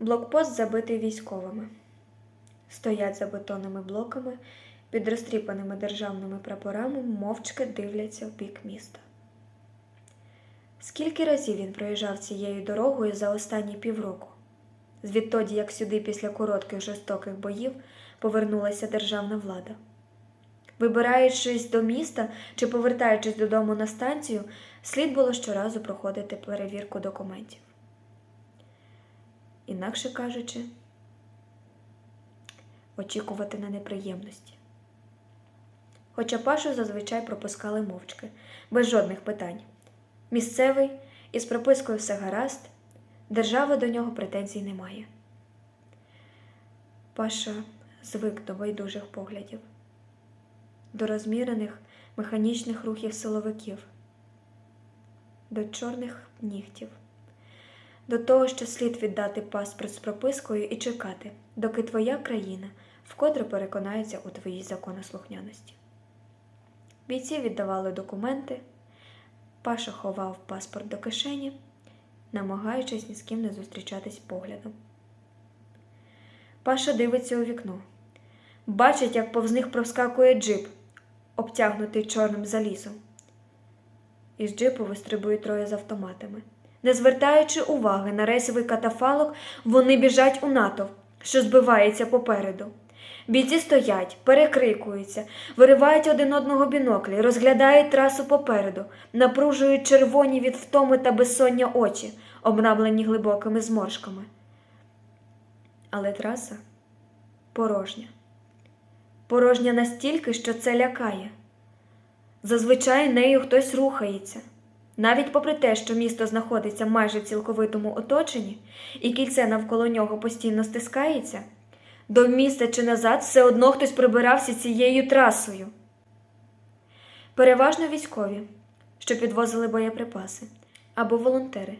Блокпост забитий військовими. Стоять за бетонними блоками, під розтріпаними державними прапорами мовчки дивляться в бік міста. Скільки разів він проїжджав цією дорогою за останні півроку? Звідтоді, як сюди після коротких жорстоких боїв повернулася державна влада. Вибираючись до міста чи повертаючись додому на станцію, слід було щоразу проходити перевірку документів. Інакше кажучи, очікувати на неприємності. Хоча Пашу зазвичай пропускали мовчки, без жодних питань. Місцевий, із пропискою все гаразд, держава до нього претензій не має. Паша звик до байдужих поглядів, до розмірених механічних рухів силовиків, до чорних нігтів, до того, що слід віддати паспорт з пропискою і чекати, доки твоя країна вкотре переконається у твоїй законослухняності. Бійці віддавали документи, Паша ховав паспорт до кишені, намагаючись ні з ким не зустрічатись поглядом. Паша дивиться у вікно. Бачить, як повз них проскакує джип, обтягнутий чорним залізом. Із джипу вистрибують троє з автоматами. Не звертаючи уваги на рейсовий катафалок, вони біжать у натовп, що збивається попереду. Бійці стоять, перекрикуються, виривають один одного біноклі, розглядають трасу попереду, напружують червоні від втоми та безсоння очі, обрамлені глибокими зморшками. Але траса порожня. Порожня настільки, що це лякає. Зазвичай нею хтось рухається. Навіть попри те, що місто знаходиться майже в цілковитому оточенні, і кільце навколо нього постійно стискається, до міста чи назад все одно хтось прибирався цією трасою. Переважно військові, що підвозили боєприпаси, або волонтери,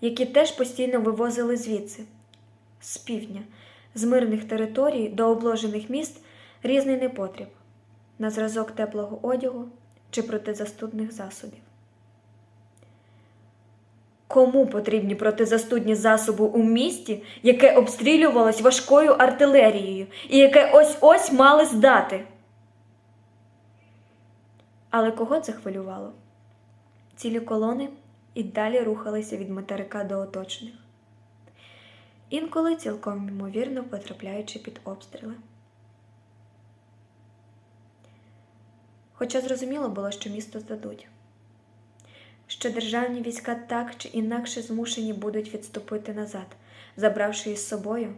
які теж постійно вивозили звідси, з півдня, з мирних територій до обложених міст різний непотріб, на зразок теплого одягу чи протизастудних засобів. Кому потрібні протизастудні засоби у місті, яке обстрілювалось важкою артилерією і яке ось-ось мали здати? Але кого це хвилювало? Цілі колони і далі рухалися від материка до оточених, інколи цілком ймовірно потрапляючи під обстріли. Хоча зрозуміло було, що місто здадуть що державні війська так чи інакше змушені будуть відступити назад, забравши із собою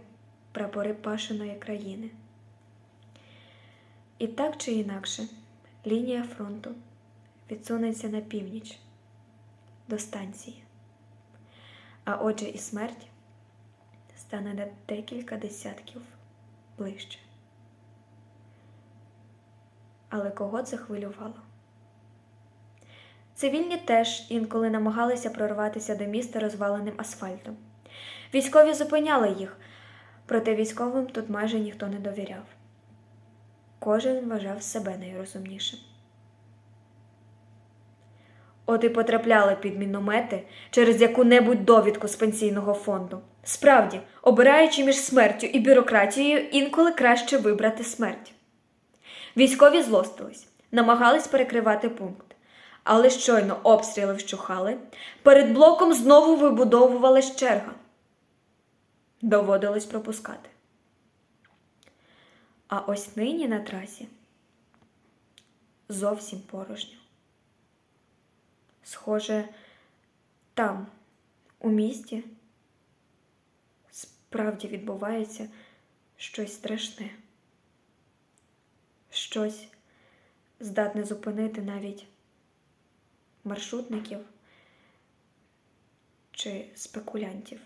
прапори Пашиної країни. І так чи інакше лінія фронту відсунеться на північ до станції, а отже і смерть стане на декілька десятків ближче. Але кого це хвилювало? Цивільні теж інколи намагалися прорватися до міста розваленим асфальтом. Військові зупиняли їх, проте військовим тут майже ніхто не довіряв. Кожен вважав себе найрозумнішим. От і потрапляли під міномети через яку-небудь довідку з пенсійного фонду. Справді, обираючи між смертю і бюрократією, інколи краще вибрати смерть. Військові злостились, намагались перекривати пункт. Але щойно обстріли вщухали, перед блоком знову вибудовувалась черга. Доводилось пропускати. А ось нині на трасі зовсім порожньо. Схоже, там, у місті, справді відбувається щось страшне, щось здатне зупинити навіть маршрутників чи спекулянтів.